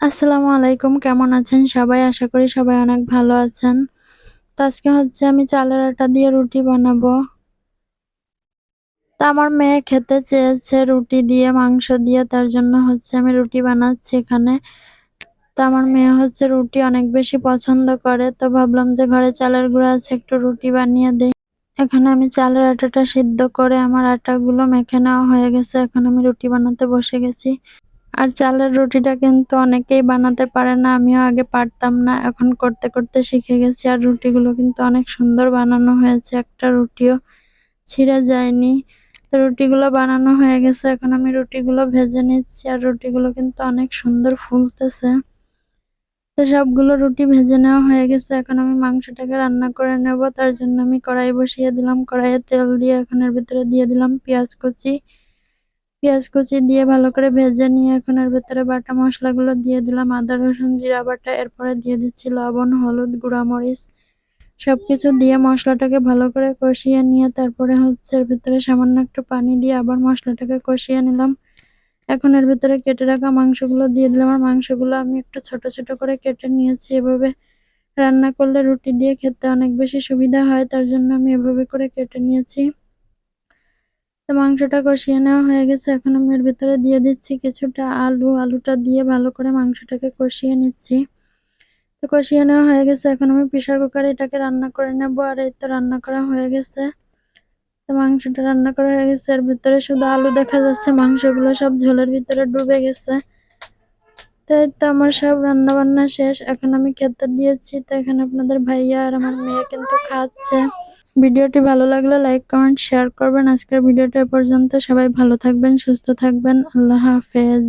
আসসালামু আলাইকুম, কেমন আছেন সবাই? আশা করি সবাই অনেক ভালো আছেন। তো আজকে হচ্ছে আমি চালের আটা দিয়ে রুটি বানাবো। তা আমার মেয়ে খেতে চেয়েছে রুটি দিয়ে, মাংস দিয়ে, তার জন্য হচ্ছে আমি রুটি বানাচ্ছি এখানে। তো আমার মেয়ে হচ্ছে রুটি অনেক বেশি পছন্দ করে, তো ভাবলাম যে ঘরে চালের গুঁড়া আছে, একটু রুটি বানিয়ে দিই। এখানে আমি চালের আটাটা সিদ্ধ করে আমার আটাগুলো মেখে নেওয়া হয়ে গেছে, এখন আমি রুটি বানাতে বসে গেছি। আর চালের রুটিটা কিন্তু অনেকেই বানাতে পারে না, আমিও আগে পারতাম না। এখন করতে করতে শিখে গেছি আর রুটিগুলো কিন্তু অনেক সুন্দর বানানো হয়েছে। একটা রুটিও ছিঁড়ে যায়নি। তো রুটিগুলো বানানো হয়ে গেছে, এখন আমি রুটিগুলো ভেজে নিচ্ছি আর রুটিগুলো কিন্তু অনেক সুন্দর ফুলতেছে। তো সবগুলো রুটি ভেজে নেওয়া হয়ে গেছে, এখন আমি মাংসটাকে রান্না করে নেব। তার জন্য আমি কড়াই বসিয়ে দিলাম, কড়াইয়ে তেল দিয়ে এখন এর ভিতরে দিয়ে দিলাম পেঁয়াজ কুচি। পেঁয়াজ কুচি দিয়ে ভালো করে ভেজে নিয়ে এখন এর ভেতরে বাটা মশলাগুলো দিয়ে দিলাম, আদা, রসুন, জিরা বাটা, এরপরে দিয়ে দিচ্ছি লবণ, হলুদ, গুঁড়া মরিচ। সবকিছু দিয়ে মশলাটাকে ভালো করে কষিয়ে নিয়ে তারপরে হচ্ছে এর ভিতরে সামান্য একটু পানি দিয়ে আবার মশলাটাকে কষিয়ে নিলাম। এখন এর ভিতরে কেটে রাখা মাংসগুলো দিয়ে দিলাম, আর মাংসগুলো আমি একটু ছোট ছোট করে কেটে নিয়েছি। এভাবে রান্না করলে রুটি দিয়ে খেতে অনেক বেশি সুবিধা হয়, তার জন্য আমি এভাবে করে কেটে নিয়েছি। তো মাংসটা কষিয়ে নেওয়া হয়ে গেছে। এখন আমি এর ভিতরে দিয়ে দিচ্ছি কিছুটা আলু। আলুটা দিয়ে ভালো করে মাংসটাকে কষিয়ে নিচ্ছি। তো কষিয়ে নেওয়া হয়ে গেছে। এখন আমি প্রেশার কুকারে এটাকে রান্না করে নেব। আর এই তো রান্না করা হয়ে গেছে। তো মাংসটা রান্না করা হয়ে গেছে। এর ভিতরে শুধু আলু দেখা যাচ্ছে। মাংসগুলো সব ঝোলের ভিতরে ডুবে গেছে। তো এই তো আমার সব রান্না বান্না শেষ। এখন আমি খেতে দিয়েছি। তো এখানে আপনাদের ভাইয়া আর আমার মেয়ে কিন্তু খাচ্ছে। ভিডিওটি ভালো লাগলে লাইক, কমেন্ট, শেয়ার করবেন। আজকের ভিডিওটা পর্যন্ত। সবাই ভালো থাকবেন, সুস্থ থাকবেন। আল্লাহ হাফেজ।